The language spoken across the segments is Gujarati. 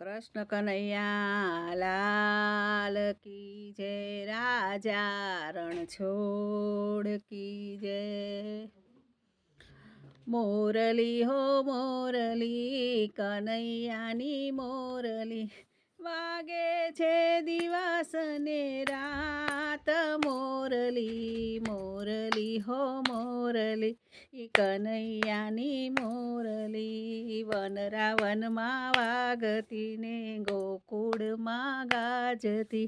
કૃષ્ણ કનૈયા, લાલ કી જય, રાજા રણ છોડ કી જય. મોરલી હો મોરલી, કનૈયાની મોરલી. વાગે છે દિવસ મોરલી હો મોરલી ઈ કનૈયાની મોરલી વનરાવનમાં વાગતી ને ગોકુળમાં ગાજતી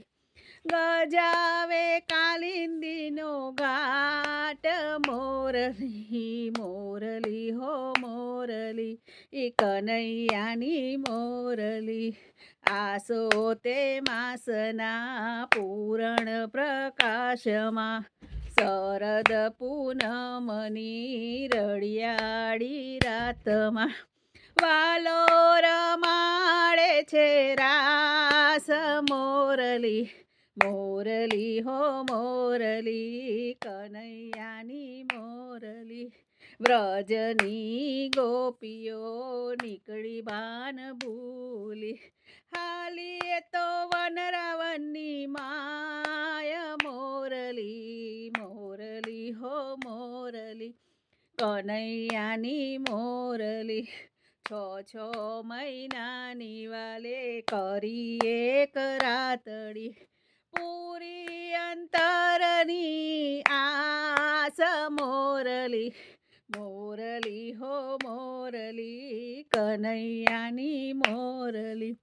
ગજાવે કાલિંદીનો ઘાટ મોરલી મોરલી હો મોરલી ઈ કનૈયાની મોરલી આસો તે માસના પૂરણ પ્રકાશમાં શરદ પૂનમની રળિયાળી રાતમાં વાલો રમાડે છે રાસ મોરલી મોરલી હો મોરલી, કનૈયાની મોરલી. વ્રજની ગોપીઓ નીકળી બાન ભૂલી. હાલીએ તો મોરલી, કનૈયાની મોરલી. છ છ મહિનાની વાલે કરી એક રાતડી. પૂરી અંતરની આસ મોરલી. મોરલી હો, મોરલી, કનૈયાની મોરલી.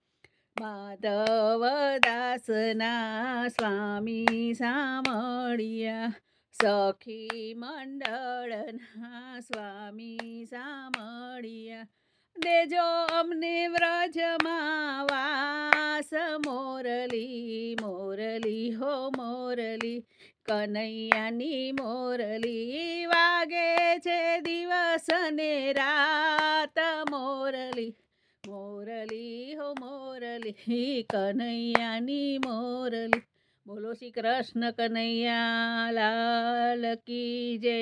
માધવ દાસના સ્વામી સામળિયા સખી મંડળના સ્વામી સામળિયા દેજો અમને વ્રજમાં વાસ, મોરલી મોરલી, હો મોરલી, કનૈયાની મોરલી વાગે છે દિવસ ને રાત, મોરલી મોરલી, હો મોરલી, કનૈયાની મોરલી. બોલો શ્રી કૃષ્ણ કનૈયા, લાલ કી જય.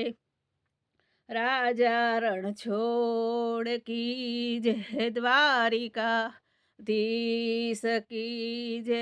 રાજા રણ છોડ કી જય દ્વારિકા ધીસ કી જય.